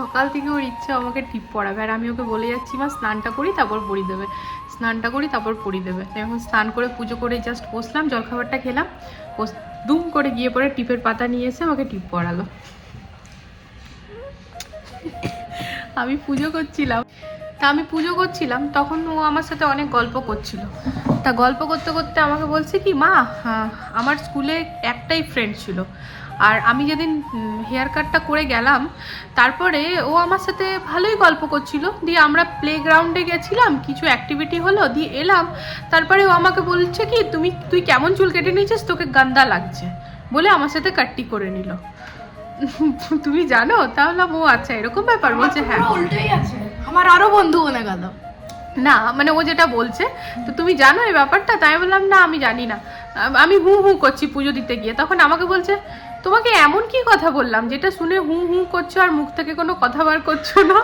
সকাল থেকে ওর ইচ্ছা আমাকে টিপ পড়াবে। আর আমি ওকে বলে যাচ্ছি, মা, স্নানটা করি, তারপর পড়ি দেবে। স্নানটা করি, তারপর পড়ি দেবে। এখন স্নান করে পুজো করে জাস্ট বসলাম, জলখাবারটা খেলাম। দুম করে গিয়ে পরে টিপের পাতা নিয়ে এসে আমাকে টিপ পড়ালো। আমি পুজো করছিলাম। তা আমি পুজো করছিলাম, তখন ও আমার সাথে অনেক গল্প করছিল। তা গল্প করতে করতে আমাকে বলছে কি, মা আমার স্কুলে একটাই ফ্রেন্ড ছিল। আর আমি যেদিন হেয়ার কাটটা করে গেলাম তারপরে ও আমার সাথে ভালোই গল্প করছিল। দিয়ে আমরা প্লে গ্রাউন্ডে গেছিলাম কিছু অ্যাক্টিভিটি হলো দিয়ে এলাম। তারপরে ও আমাকে বলছে কি তুমি তুই কেমন চুল কেটে নিয়েছিস? তোকে গান্দা লাগছে। বলে আমার সাথে কাট্টি করে নিল। তুমি জানো? তাহলে ও আচ্ছা এরকম ব্যাপার? বলছে হ্যাঁ। উল্টোই আছে। আমার আরও বন্ধু বনে গেল। না মানে ও যেটা বলছে তো তুমি জানো এই ব্যাপারটা? তাই বললাম না আমি জানি না। আমি হু হু করছি পুজো দিতে গিয়ে। তখন আমাকে বলছে তোমাকে এমন কি কথা বললাম যেটা শুনে হু হু করছ আর মুখ থেকে কোনো কথা বার করছ না?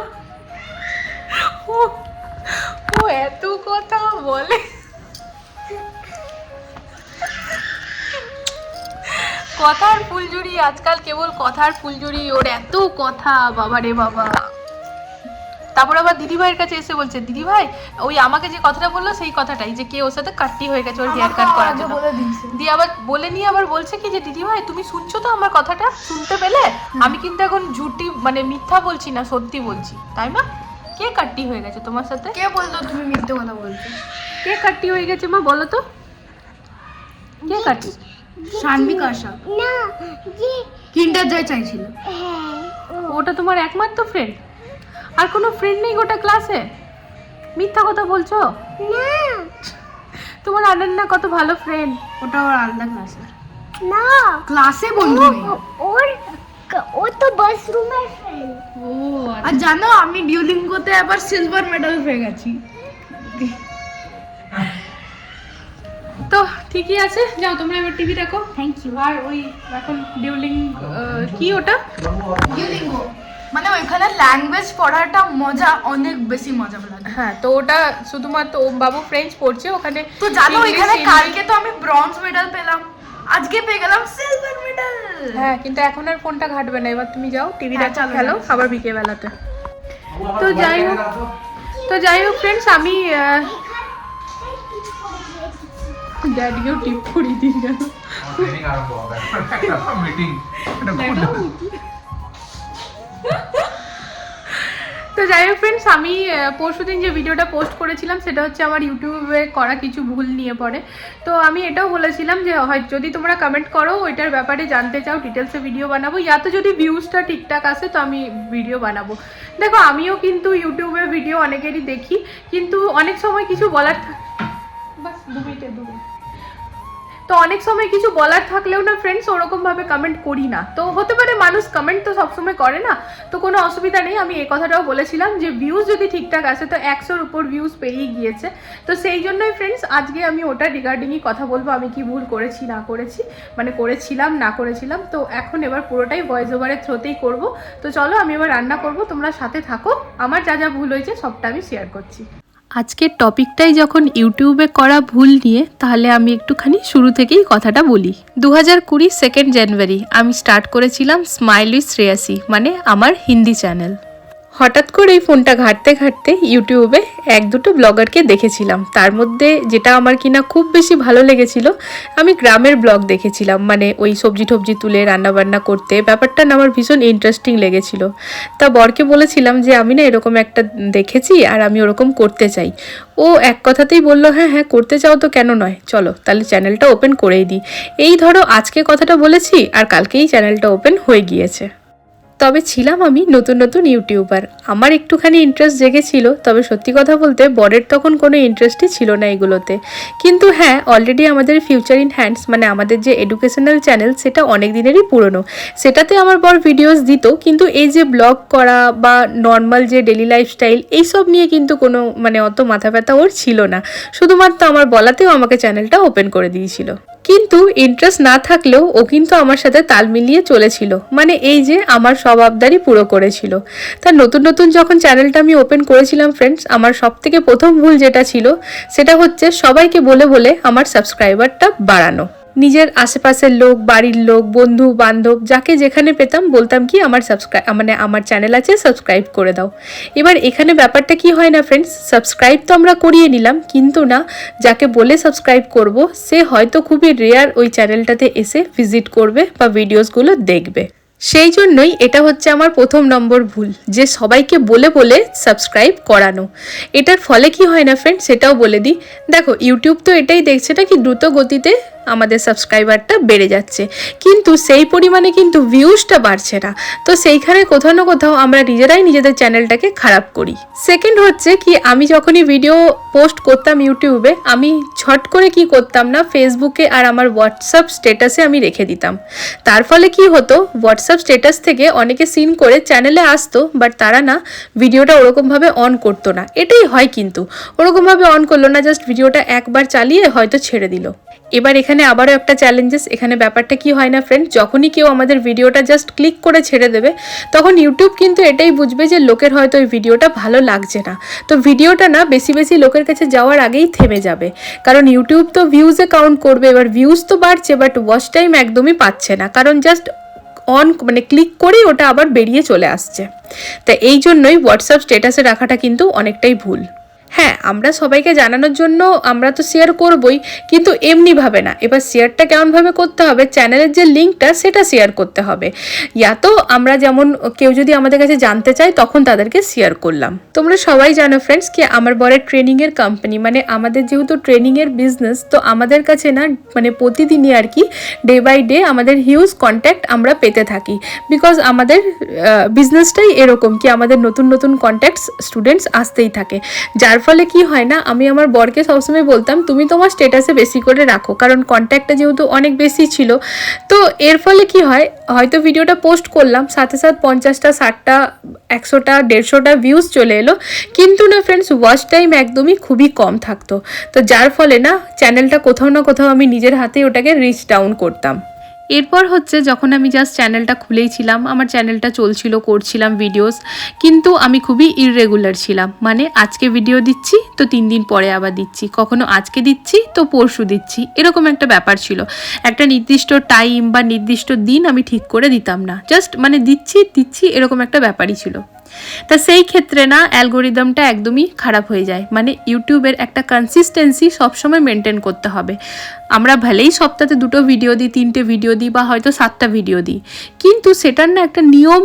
ও এত কথা বলে। কথার ফুলঝুরি, আজকাল কেবল কথার ফুলঝুরি, ওর এত কথা বাবা রে বাবা। তারপর আবার দিদিভাইয়ের কাছে এসে বলছে দিদিভাই ওই আমাকে যে কথাটা বলল সেই কথাটাই যে কে ওর সাথে কাট্টি হয়ে গেছে ওর হেয়ার কাট করার জন্য। দিয়ে আবার বলে নিয়ে আবার বলছে কি যে দিদিভাই তুমি শুনছো তো আমার কথাটা? শুনতে পেলে? আমি কিন্তু এখন ঝুটি মানে মিথ্যা বলছি না সত্যি বলছি। তাই না? কে কাটটি হয়ে গেছে তোমার সাথে? কে বলতো তুমি মিথ্যে কথা বলছো? কে কাট্টি হয়ে গেছে মা বলো তো? কে কাট্টি? সানবিক আশা না কিন্ডার জয় চাইছিল। হ্যাঁ ওটা তোমার একমাত্র ফ্রেন্ড আর কোনো ফ্রেন্ড নেই গোটা ক্লাসে মিথ্যা কথা বলছো? না। তোমার আনন্না কত ভালো ফ্রেন্ড ওটা ওর আলাদা ক্লাসে না। ক্লাসে বন্ধু। ওর ও তো বাথরুমের ফ্রেন্ড ও আর জানো আমি ডিউলিঙ্গোতে আবার সিলভার মেডেল পেয়ে গেছি। তো ঠিকই আছে। যাও তোমরা এবার টিভি দেখো। থ্যাংক ইউ আর ওই এখন ডিউলিং কি ওটা? ডিউলিঙ্গো মানে ওইখানে ল্যাঙ্গুয়েজ পড়াটা মজা অনেক বেশি মজা লাগে। হ্যাঁ তো ওটা শুধুমাত্র ওম বাবু ফ্রেঞ্চ পড়ছে ওখানে তো জানো ওইখানে কালকে তো আমি ব্রঞ্জ মেডেল পেলাম। আজকে পেয়ে গেলাম সিলভার মেডেল হ্যাঁ কিন্তু এখন আর ফোনটা ঘাটবে না। এবার তুমি যাও টিভি হ্যাঁ, দেখা চলো, খেলো। আবার বিকেল বেলাতে তো যাই হোক তো যাই হোক ফ্রেন্ডস আমি ড্যাডিকেও টিপ করিয়ে দিই গেল। আরম্ভ হবে। একটা মিটিং তো যাই হোক ফ্রেন্ডস আমি পরশু দিন যে ভিডিওটা পোস্ট করেছিলাম, সেটা হচ্ছে আমার ইউটিউবে করা কিছু ভুল নিয়ে পড়ে। তো আমি এটাও বলেছিলাম যে, হয়, যদি তোমরা কমেন্ট করো, ওইটার ব্যাপারে জানতে চাও ডিটেলসে ভিডিও বানাবো, ইয়া তো যদি ভিউজটা ঠিকঠাক আসে, তো আমি ভিডিও বানাবো। দেখো, আমিও কিন্তু ইউটিউবে ভিডিও অনেকেরই দেখি, কিন্তু অনেক সময় কিছু বলার বাস, দু মিনিটে দু মিনিট তো অনেক সময় কিছু বলার থাকলেও না ফ্রেন্ডস ওরকম ভাবে কমেন্ট করি না। তো হতে পারে মানুষ কমেন্ট তো সবসময় করে না, তো কোনো অসুবিধা নেই। আমি এই কথাটাও বলেছিলাম যে ভিউজ যদি ঠিকঠাক আসে তো একশোর উপর ভিউজ পেরিয়ে গিয়েছে। তো সেই জন্যই ফ্রেন্ডস আজকে আমি ওটা রিগার্ডিংই কথা বলব, আমি কি ভুল করেছি, না করেছি মানে করেছিলাম, না করেছিলাম। তো এখন এবার পুরোটাই ভয়েস ওভারের থ্রোতেই করব। তো চলো আমি এবার রান্না করব, তোমরা সাথে থাকো। আমার যা যা ভুল হয়েছে সবটা আমি শেয়ার করছি। আজকের টপিকটাই যখন ইউটিউবে করা ভুল নিয়ে, তাহলে আমি একটুখানি শুরু থেকেই কথাটা বলি। দু হাজার কুড়ি সেকেন্ড জানুয়ারি আমি স্টার্ট করেছিলাম স্মাইল উইথ শ্রেয়াসি মানে আমার হিন্দি চ্যানেল হঠাৎ করে এই ফোনটা ঘাঁটতে ঘাঁটতে ইউটিউবে এক দুটো ব্লগারকে দেখেছিলাম। তার মধ্যে যেটা আমার কিনা খুব বেশি ভালো লেগেছিল, আমি গ্রামের ব্লগ দেখেছিলাম। মানে ওই সবজি টবজি তুলে রান্নাবান্না করতে ব্যাপারটা আমার ভীষণ ইন্টারেস্টিং লেগেছিল। তা বরকে বলেছিলাম যে, আমি না এরকম একটা দেখেছি আর আমি ওরকম করতে চাই। ও এক কথাতেই বলল হ্যাঁ হ্যাঁ করতে চাও তো কেন নয়? চলো, তাহলে চ্যানেলটা ওপেন করেই দিই। এই ধরো আজকে কথাটা বলেছি আর কালকেই চ্যানেলটা ওপেন হয়ে গিয়েছে। তবে ছিলাম আমি নতুন নতুন ইউটিউবার। আমার একটুখানি ইন্টারেস্ট জেগেছিল, তবে সত্যি কথা বলতে বরের তখন কোনো ইন্টারেস্টই ছিল না এগুলোতে। কিন্তু হ্যাঁ অলরেডি আমাদের ফিউচার ইন হ্যান্ডস মানে আমাদের যে এডুকেশনাল চ্যানেল সেটা অনেক দিনেরই পুরনো। সেটাতে আমার বর ভিডিওস দিত, কিন্তু এই যে ব্লগ করা বা নর্মাল যে ডেলি লাইফস্টাইল এইসব নিয়ে কিন্তু কোনো মানে অত মাথা ব্যথা ওর ছিল না। শুধুমাত্র আমার বলাতেও আমাকে চ্যানেলটা ওপেন করে দিয়েছিল। কিন্তু ইন্টারেস্ট না থাকলেও ও কিন্তু আমার সাথে তাল মিলিয়ে চলেছিল। মানে এই যে আমার সব আবদারই পুরো করেছিল। তার নতুন নতুন যখন চ্যানেলটা আমি ওপেন করেছিলাম ফ্রেন্ডস আমার সব থেকে প্রথম ভুল যেটা ছিল, সেটা হচ্ছে সবাইকে বলে বলে আমার সাবস্ক্রাইবারটা বাড়ানো। নিজের আশেপাশের লোক, বাড়ির লোক, বন্ধু, বান্ধব, যাকে যেখানে পেতাম বলতাম কি, আমার সাবস্ক্রাইব মানে আমার চ্যানেল আছে সাবস্ক্রাইব করে দাও। এবার এখানে ব্যাপারটা কি হয় না ফ্রেন্ডস সাবস্ক্রাইব তো আমরা করিয়ে নিলাম, কিন্তু না, যাকে বলে সাবস্ক্রাইব করব, সে হয়তো খুবই রেয়ার ওই চ্যানেলটাতে এসে ভিজিট করবে বা ভিডিওসগুলো দেখবে। সেই জন্যই এটা হচ্ছে আমার প্রথম নম্বর ভুল, যে সবাইকে বলে বলে সাবস্ক্রাইব করানো। এটার ফলে কি হয় না ফ্রেন্ড সেটাও বলে দিই। দেখো ইউটিউব তো এটাই দেখছে না কি, দ্রুত গতিতে আমাদের সাবস্ক্রাইবারটা বেড়ে যাচ্ছে। কিন্তু সেই পরিমাণে কিন্তু ভিউজটা বাড়ছে না। তো সেইখানে কোথাও না কোথাও আমরা নিজেরাই নিজেদের চ্যানেলটাকে খারাপ করি। সেকেন্ড হচ্ছে কি, আমি যখনই ভিডিও পোস্ট করতাম ইউটিউবে আমি ছট করে কি করতাম না ফেসবুকে আর আমার হোয়াটসঅ্যাপ স্ট্যাটাসে আমি রেখে দিতাম। তার ফলে কি হতো হোয়াটসঅ্যাপ স্টেটাস থেকে অনেকে সিন করে চ্যানেলে আসতো বাট তারা না ভিডিওটা ওরকমভাবে অন করতো না। এটাই হয় কিন্তু। ওরকমভাবে অন করল না জাস্ট ভিডিওটা একবার চালিয়ে হয়তো ছেড়ে দিল। এবার এখানে আবারও একটা চ্যালেঞ্জেস এখানে ব্যাপারটা কি হয় না ফ্রেন্ড যখনই কেউ আমাদের ভিডিওটা জাস্ট ক্লিক করে ছেড়ে দেবে, তখন ইউটিউব কিন্তু এটাই বুঝবে যে লোকের হয়তো ওই ভিডিওটা ভালো লাগছে না। তো ভিডিওটা না, বেশি বেশি লোকের কাছে যাওয়ার আগেই থেমে যাবে। কারণ ইউটিউব তো ভিউজে কাউন্ট করবে, এবার ভিউজ তো বাড়ছে বাট ওয়াচ টাইম একদমই পাচ্ছে না। কারণ জাস্ট অন মানে ক্লিক করেই ওটা আবার বেরিয়ে চলে আসছে। তা এই জন্যই হোয়াটসঅ্যাপ স্টেটাসে রাখাটা কিন্তু অনেকটাই ভুল। হ্যাঁ আমরা সবাইকে জানানোর জন্য আমরা তো শেয়ার করবই, কিন্তু এমনিভাবে না। এবার শেয়ারটা কেমনভাবে করতে হবে চ্যানেলের যে লিঙ্কটা সেটা শেয়ার করতে হবে। ইয়া তো আমরা যেমন কেউ যদি আমাদের কাছে জানতে চায়, তখন তাদেরকে শেয়ার করলাম। তোমরা সবাই জানো ফ্রেন্ডস কি, আমার বরের ট্রেনিংয়ের কোম্পানি মানে আমাদের যেহেতু ট্রেনিংয়ের বিজনেস তো আমাদের কাছে না মানে প্রতিদিনই আর কি ডে বাই ডে আমাদের হিউজ কন্ট্যাক্ট আমরা পেতে থাকি। বিকজ আমাদের বিজনেসটাই এরকম কি, আমাদের নতুন নতুন কন্ট্যাক্টস স্টুডেন্টস আসতেই থাকে। যার ফলে কি হয় না, আমি আমার বরকে সবসময় বলতাম, তুমি তোমার স্টেটাসে বেশি করে রাখো, কারণ কন্ট্যাক্টটা যেহেতু অনেক বেশি ছিল। তো এর ফলে কি হয়, হয়তো ভিডিওটা পোস্ট করলাম, সাথে সাথে পঞ্চাশটা, ষাটটা, একশোটা, দেড়শোটা ভিউজ চলে এলো। কিন্তু না ফ্রেন্ডস ওয়াচ টাইম একদমই খুবই কম থাকতো। তো যার ফলে না চ্যানেলটা কোথাও না কোথাও আমি নিজের হাতে ওটাকে রিচ ডাউন করতাম। এরপর হচ্ছে যখন আমি জাস্ট চ্যানেলটা খুলেইছিলাম আমার চ্যানেলটা চলছিল, করছিলাম ভিডিওস কিন্তু আমি খুবই ইররেগুলার ছিলাম। মানে আজকে ভিডিও দিচ্ছি, তো তিন দিন পরে আবার দিচ্ছি। কখনো আজকে দিচ্ছি, তো পরশু দিচ্ছি। এরকম একটা ব্যাপার ছিল। একটা নির্দিষ্ট টাইম বা নির্দিষ্ট দিন আমি ঠিক করে দিতাম না। জাস্ট মানে দিচ্ছি দিচ্ছি, এরকম একটা ব্যাপারই ছিল। তা সেই ক্ষেত্রে না অ্যালগোরিদমটা একদমই খারাপ হয়ে যায়। মানে ইউটিউবের একটা কনসিস্টেন্সি সবসময় মেনটেন করতে হবে। আমরা ভলেই সপ্তাহে দুটো ভিডিও দিই, তিনটে ভিডিও দিই বা হয়তো সাতটা ভিডিও দিই। কিন্তু সেটার না একটা নিয়ম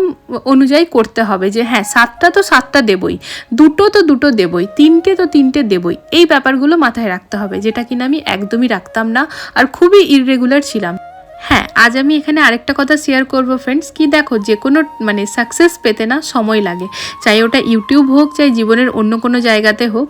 অনুযায়ী করতে হবে যে হ্যাঁ সাতটা তো সাতটা দেবই, দুটো তো দুটো দেবই, তিনটে তো তিনটে দেবই। এই ব্যাপারগুলো মাথায় রাখতে হবে, যেটা কিনা আমি একদমই রাখতাম না আর খুবই ইররেগুলার ছিলাম। হ্যাঁ আজ আমি এখানে আরেকটা কথা শেয়ার করব ফ্রেন্ডস কি দেখো, যে কোনো মানে সাকসেস পেতে না সময় লাগে। চাই ওটা ইউটিউব হোক, চাই জীবনের অন্য কোনো জায়গাতে হোক।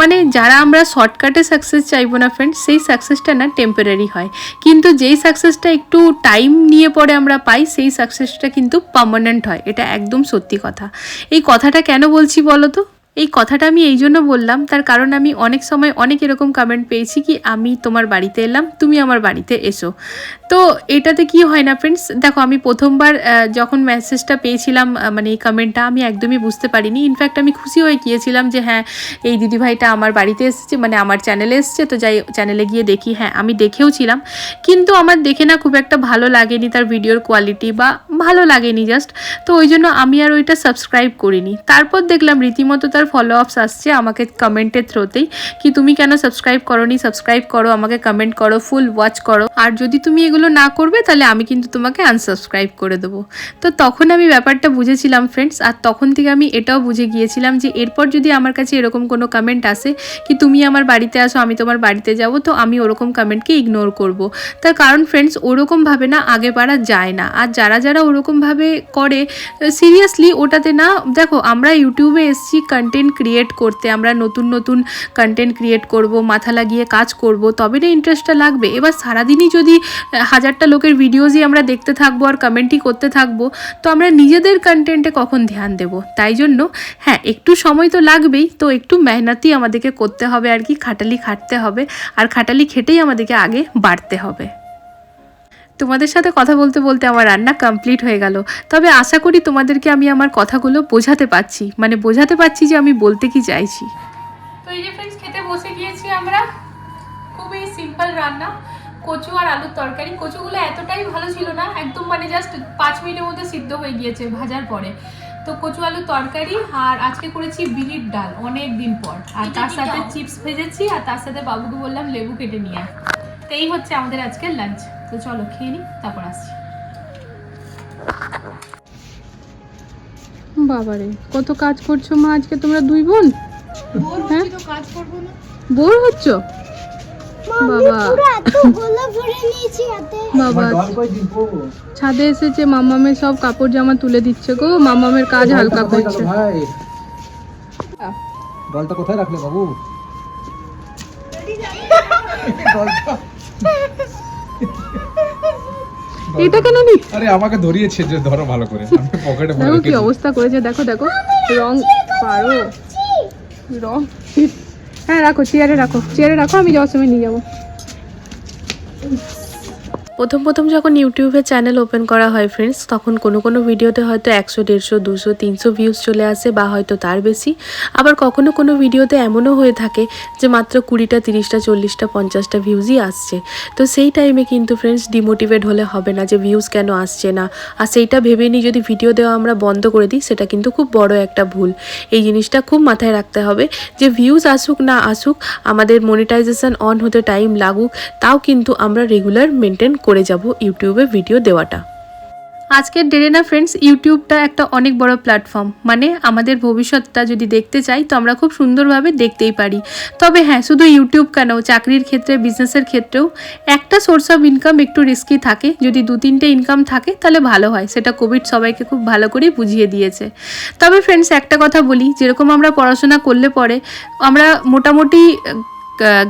মানে যারা আমরা শর্টকাটে সাকসেস চাইব না ফ্রেন্ডস সেই সাকসেসটা না টেম্পোরারি হয়। কিন্তু যেই সাকসেসটা একটু টাইম নিয়ে পরে আমরা পাই, সেই সাকসেসটা কিন্তু পার্মানেন্ট হয়। এটা একদম সত্যি কথা। এই কথাটা কেন বলছি বলো তো? এই কথাটা আমি এই জন্য বললাম, তার কারণ আমি অনেক সময় অনেক এরকম কমেন্ট পেয়েছি কি, আমি তোমার বাড়িতে এলাম, তুমি আমার বাড়িতে এসো। তো এটাতে কি হয় না ফ্রেন্ডস দেখো, আমি প্রথমবার যখন মেসেজটা পেয়েছিলাম মানে এই কমেন্টটা আমি একদমই বুঝতে পারিনি। ইনফ্যাক্ট আমি খুশি হয়ে গিয়েছিলাম যে হ্যাঁ এই দিদিভাইটা আমার বাড়িতে এসেছে মানে আমার চ্যানেলে এসেছে, তো যাই চ্যানেলে গিয়ে দেখি। হ্যাঁ আমি দেখেও ছিলাম কিন্তু আমার দেখে না খুব একটা ভালো লাগেনি তার ভিডিওর কোয়ালিটি বা ভালো লাগেনি জাস্ট তো ওই জন্য আমি আর ওইটা সাবস্ক্রাইব করিনি। তারপর দেখলাম রীতিমতো তার ফলো আপস আসছে আমাকে কমেন্টের থ্রোতেই কি তুমি কেন সাবস্ক্রাইব করনি? সাবস্ক্রাইব করো, আমাকে কমেন্ট করো ফুল ওয়াচ করো। আর যদি তুমি এগুলো না করবে, তাহলে আমি কিন্তু তোমাকে আনসাবস্ক্রাইব করে দেবো। তো তখন আমি ব্যাপারটা বুঝেছিলাম ফ্রেন্ডস আর তখন থেকে আমি এটাও বুঝে গিয়েছিলাম যে এরপর যদি আমার কাছে এরকম কোনো কমেন্ট আসে কি তুমি আমার বাড়িতে আসো, আমি তোমার বাড়িতে যাব, তো আমি ওরকম কমেন্টকে ইগনোর করব। তার কারণ ফ্রেন্ডস ওরকমভাবে না আগে বাড়া যায় না। আর যারা যারা ওরকমভাবে করে সিরিয়াসলি ওটাতে না, দেখো আমরা ইউটিউবে এসছি কন্টেন্ট ক্রিয়েট করতে, আমরা নতুন নতুন কন্টেন্ট ক্রিয়েট করব, মাথা লাগিয়ে কাজ করব তবে না ইন্টারেস্টটা লাগবে। এবার সারাদিনই যদি হাজারটা লোকের ভিডিওজই আমরা দেখতে থাকব আর কমেন্টই করতে থাকব, তো আমরা নিজেদের কন্টেন্টে কখন ধ্যান দেব? তাই জন্য হ্যাঁ একটু সময় তো লাগবেই, তো একটু মেহনতই আমাদেরকে করতে হবে আর কি, খাটালি খাটতে হবে, আর খাটালি খেটেই আমাদেরকে আগে বাড়তে হবে। তোমাদের সাথে কথা বলতে বলতে আমার রান্না কমপ্লিট হয়ে গেল, তবে আশা করি তোমাদেরকে আমি আমার কথাগুলো বোঝাতে পারছি মানে বোঝাতে পারছি যে আমি বলতে কি চাইছি। তো এই যে ফ্রেন্ডস খেতে বসে গিয়েছি আমরা, খুবই সিম্পল রান্না কচু আর আলুর তরকারি। কচুগুলো এতটাই ভালো ছিল না একদম মানে জাস্ট পাঁচ মিনিটের মধ্যে সিদ্ধ হয়ে গিয়েছে ভাজার পরে। তো কচু আলুর তরকারি আর আজকে করেছি বিড়ির ডাল অনেক দিন পর। আর তার সাথে চিপস ভেজেছি আর তার সাথে বাবুকে বললাম লেবু কেটে নিয়ে। তো এই হচ্ছে আমাদের আজকের লাঞ্চ তো চলো খেয়ে নিই তারপর আসছি। বাবারে কত কাজ করছ মা আজকে তোমরা দুই বোন? হ্যাঁ? তো কাজ করব না। বোর হচ্ছ? বাবা। ছাদে এসেছে মামামের সব কাপড় জামা তুলে দিচ্ছে গো। মামামের কাজ হালকা করছে। ডলটা কোথায় রাখলে বাবু? এটা কেন নি আরে আমাকে ধরিয়েছে যে ধরো ভালো করে। আমি পকেটে ভরে দেখো কি অবস্থা করেছে দেখো দেখো। রং পারো। রং হ্যাঁ রাখো চেয়ারে রাখো। চেয়ারে রাখো আমি যাওয়ার সময় নিয়ে যাব। প্রথম প্রথম যখন ইউটিউবে চ্যানেল ওপেন করা হয় ফ্রেন্ডস তখন কোনো কোনো ভিডিওতে হয়তো একশো, দেড়শো, দুশো, তিনশো ভিউজ চলে আসে বা হয়তো তার বেশি। আবার কখনো কোনো ভিডিওতে এমনও হয়ে থাকে যে মাত্র কুড়িটা, তিরিশটা, চল্লিশটা, পঞ্চাশটা ভিউজই আসছে। তো সেই টাইমে কিন্তু ফ্রেন্ডস ডিমোটিভেট হলে হবে না যে ভিউজ কেন আসছে না। আর সেইটা ভেবে নিয়ে যদি ভিডিও দেওয়া আমরা বন্ধ করে দিই, সেটা কিন্তু খুব বড় একটা ভুল। এই জিনিসটা খুব মাথায় রাখতে হবে যে ভিউজ আসুক না আসুক, আমাদের মনিটাইজেশন অন হতে টাইম লাগুক, তাও কিন্তু আমরা রেগুলার মেনটেন করে যাব ইউটিউবে ভিডিও দেওয়াটা। আজকের ডেরে না ফ্রেন্ডস, ইউটিউবটা একটা অনেক বড় প্ল্যাটফর্ম। মানে আমাদের ভবিষ্যৎটা যদি দেখতে চাই, তো আমরা খুব সুন্দরভাবে দেখতেই পারি। তবে হ্যাঁ শুধু ইউটিউব কেন? চাকরির ক্ষেত্রে বিজনেসের ক্ষেত্রেও একটা সোর্স অফ ইনকাম একটু রিস্কি থাকে। যদি দু তিনটে ইনকাম থাকে, তাহলে ভালো হয়। সেটা কোভিড সবাইকে খুব ভালো করেই বুঝিয়ে দিয়েছে। তবে ফ্রেন্ডস, একটা কথা বলি, যেরকম আমরা পড়াশোনা করলে পরে আমরা মোটামুটি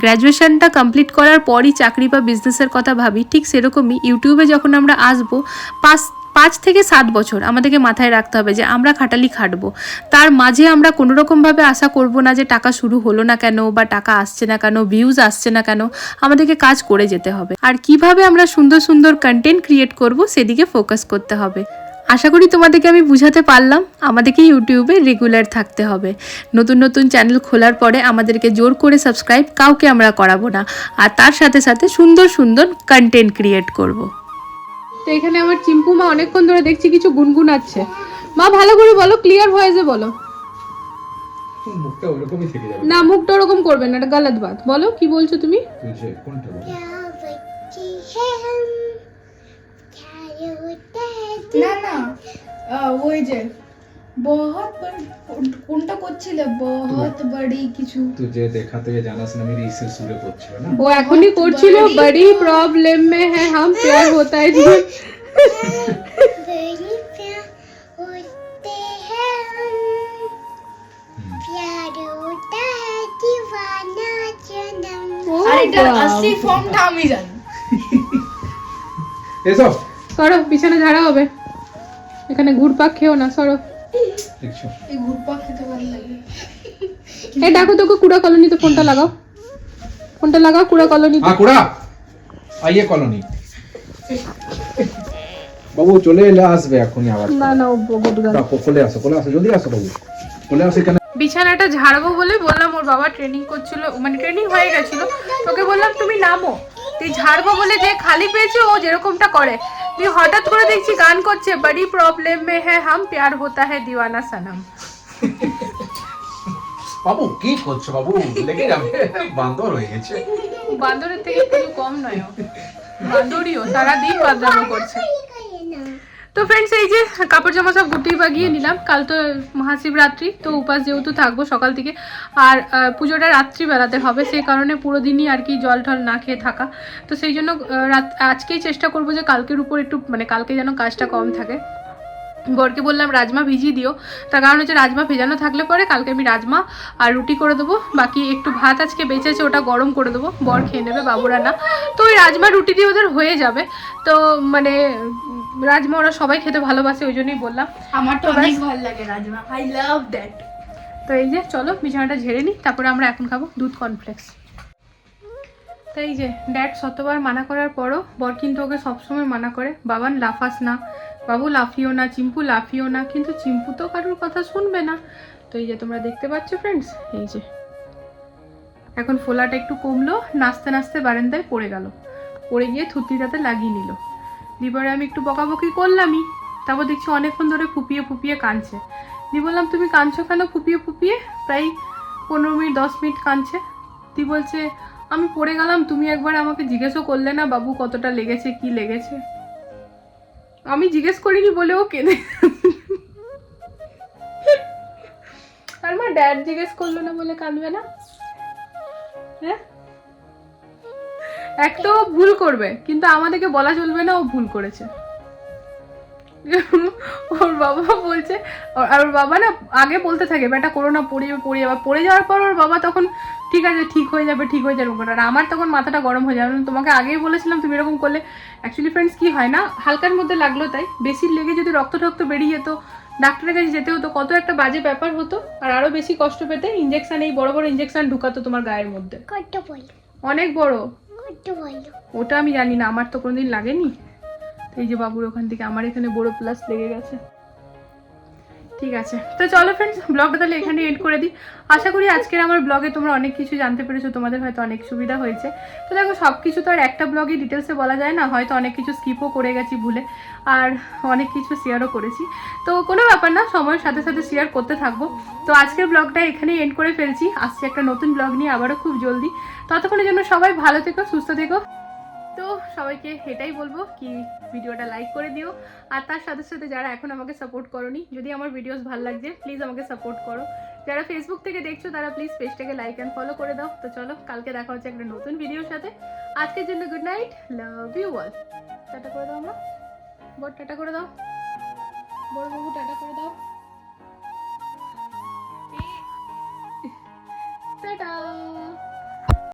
গ্র্যাজুয়েশনটা কমপ্লিট করার পরই চাকরি বা বিজনেসের কথা ভাবি, ঠিক সেরকমই ইউটিউবে যখন আমরা আসব, পাঁচ পাঁচ থেকে সাত বছর আমাদেরকে মাথায় রাখতে হবে যে আমরা খাটালি খাটবো। তার মাঝে আমরা কোনো রকমভাবে আশা করব না যে টাকা শুরু হলো না কেন বা টাকা আসছে না কেন ভিউজ আসছে না কেন, আমাদেরকে কাজ করে যেতে হবে। আর কীভাবে আমরা সুন্দর সুন্দর কন্টেন্ট ক্রিয়েট করব সেদিকে ফোকাস করতে হবে। আশা করি তোমাদেরকে আমি বুঝাতে পারলাম। আমাদেরকে ইউটিউবে রেগুলার থাকতে হবে। নতুন নতুন চ্যানেল খোলার পরে আমাদেরকে জোর করে সাবস্ক্রাইব কাউকে আমরা করাবো না। আর তার সাথে সাথে সুন্দর সুন্দর কন্টেন্ট ক্রিয়েট করব। তো এখানে আমার চিম্পু মা অনেকক্ষণ ধরে দেখছি কিছু গুনগুনাচ্ছে। মা ভালো করে বলো ক্লিয়ার ভয়েসে বলো। মুখটা ওরকমই থেকে যাবে। না মুখটা ওরকম করবে না এটা গালাত বাত। বলো কি বলছো তুমি? কোনটা না না আহ, ওই যে বহুত বড়- কোন- কোনটা করছিলে বহুত বড়ি কিছু তুঝে দেখা তুই জানাস না মেরি ইসে সুরে পড়ছিল না ও এখনই করছিল বড়ি প্রবলেম মে হ্যাঁ হাম প্যার होता है जी बड़ी प्यार होते हैं हम प्यार होता है दीवाना जन्म ও আর এটার বাবা। আসলি ফর্মটা আমি জানি এসো সরো পিছনে ঝাড়া হবে এখানে ঘুরপাক খেও না সরো। এই দেখো তোকে কুড়া কলোনিতে ফোনটা লাগাও। ফোনটা লাগাও কুড়া কলোনিতে আকুড়া আইয়ে কলোনি। বাবু চলে এলে আসবে এখনই আবার। না না ডাকো কোলে আসো কোলে আসো জলদি আসো বাবু। কোলে আসো এখানে। বিছানাটা ঝাড়বো বলে বললাম ওর বাবা ট্রেনিং করছিল মানে ট্রেনিং হয়ে গেছিল। তোকে বললাম তুমি নামো। তুই ঝাড়বো বলে যে খালি পেয়েছে ও যেরকমটা করে। তুই হঠাৎ করে দেখছি গান করছে বড়ি প্রবলেম মে হ্যাঁ হাম প্যার হোতা হ্যাঁ দিওয়ানা সনম বাবু কি করছ বাবু লেগে যাবে বান্দর হয়ে গেছে বান্দরের থেকে কিছু কম নয় বান্দরিও সারাদিন বাদরামো করছে তো ফ্রেন্ডস এই যে কাপড় জামা সব গুটিয়ে বাগিয়ে নিলাম। কাল তো মহাশিবরাত্রি, তো উপাস যেহেতু থাকব সকাল থেকে। আর পুজোটা রাত্রিবেলাতে হবে, সেই কারণে পুরো দিনই আর কি জল ঠল না খেয়ে থাকা। তো সেই জন্য রাত, আজকেই চেষ্টা করব যে কালকের উপর একটু মানে কালকে যেন কাজটা কম থাকে। বরকে বললাম রাজমা ভিজিয়ে দিও। তার কারণ হচ্ছে রাজমা ভেজানো থাকলে পরে কালকে আমি রাজমা আর রুটি করে দেবো। বাকি একটু ভাত আজকে বেঁচেছে ওটা গরম করে দেবো। বর খেয়ে নেবে বাবুরা না। তো ওই রাজমা রুটি দিয়ে ওদের হয়ে যাবে। তো মানে রাজমা ওরা সবাই খেতে ভালোবাসে ওই জন্যই বললাম। আমার তো অনেক ভালো লাগে রাজমা। আই লাভ দ্যাট তো এই যে চলো বিছানাটা ঝেড়ে নিই তারপরে আমরা এখন খাব দুধ কর্নফ্লেক্স। তো এই যে, ড্যাড শতবার মানা করার পরও বর কিন্তু ওকে সবসময় মানা করে। বাবান, লাফাস না। বাবু, লাফিও না। চিম্পু, লাফিও না। কিন্তু চিম্পু তো কারোর কথা শুনবে না। তো এই যে, তোমরা দেখতে পাচ্ছ ফ্রেন্ডস এই যে। এখন ফোলাটা একটু কমলো, নাচতে নাচতে বারান্দায় পড়ে গেল। পড়ে গিয়ে থুতনিটাতে লাগিয়ে নিল। দিবারে আমি একটু বকাবকি করলামই, তারপর দেখছি অনেকক্ষণ ধরে ফুপিয়ে ফুপিয়ে কাঁদছে। দি বললাম, তুমি কাঁদছো কেন ফুপিয়ে ফুপিয়ে? প্রায় পনেরো মিনিট, দশ মিনিট কাঁদছে। দি বলছে আমি পড়ে গেলাম, তুমি একবার আমাকে জিজ্ঞেসও করলে না বাবু কতটা লেগেছে, কি লেগেছে। আমি জিজ্ঞেস করিনি বলেও কেঁদে আর মা ড্যাড জিজ্ঞেস করল না বলে কাঁদবে না? হ্যাঁ? এক তো ভুল করবে, কিন্তু আমাদেরকে বলা চলবে না ও ভুল করেছে। ওর বাবা বলছে আর- ওর বাবা না আগে বলতে থাকে বেটা করো না পড়ে পড়ে যাবে পড়ে যাওয়ার পর ওর বাবা তখন ঠিক আছে ঠিক হয়ে যাবে ঠিক হয়ে যাবে আর আমার তখন মাথাটা গরম হয়ে যাবে আমি তোমাকে আগেই বলেছিলাম তুমি এরকম করলে অ্যাকচুয়ালি ফ্রেন্ডস কি হয় না? হালকার মধ্যে লাগল তাই। বেশি লেগে যদি রক্ত টক্ত বেরিয়ে যেত ডাক্তারের কাছে যেতে হতো কত একটা বাজে ব্যাপার হতো। আর আরও বেশি কষ্ট পেতে ইঞ্জেকশন এই বড় বড় ইঞ্জেকশন ঢুকাতো তোমার গায়ের মধ্যে। অনেক বড়। ওটা আমি জানি না আমার তো কোনোদিন লাগেনি। এই যে বাবুর ওখান থেকে আমার এখানে বড় প্লাস লেগে গেছে। ঠিক আছে। তো চলো ফ্রেন্ডস ব্লগটা তাহলে এখানে এড করে দিই। আশা করি আজকের আমার ব্লগে তোমরা অনেক কিছু জানতে পেরেছ, তোমাদের হয়তো অনেক সুবিধা হয়েছে। তো দেখো সব কিছু তো আর একটা ব্লগে ডিটেলসে বলা যায় না, হয়তো অনেক কিছু স্কিপও করে গেছি ভুলে, আর অনেক কিছু শেয়ারও করেছি। তো কোনো ব্যাপার না, সময়ের সাথে সাথে শেয়ার করতে থাকব। তো আজকের ব্লগটা এখানে এন্ড করে ফেলছি। আসছে একটা নতুন ব্লগ নিয়ে আবারও খুব জলদি। ততক্ষণের জন্য সবাই ভালো থেকো, সুস্থ থেকো। সবাইকে এটাই বলব কি ভিডিওটা লাইক করে দিও। আর তার সাথে সাথে যারা এখন আমাকে সাপোর্ট করনি, যদি আমার ভিডিওস ভালো লাগছে প্লিজ আমাকে সাপোর্ট করো। যারা ফেসবুক থেকে দেখছ, তারা প্লিজ পেজটাকে লাইক অ্যান্ড ফলো করে দাও। তো চলো, কালকে দেখা হচ্ছে একটা নতুন ভিডিওর সাথে। আজকের জন্য good night love you all ta ta করে দাও আমরা বড় টাটা করে দাও। বড় বাবু, টাটা করে দাও। টাটা।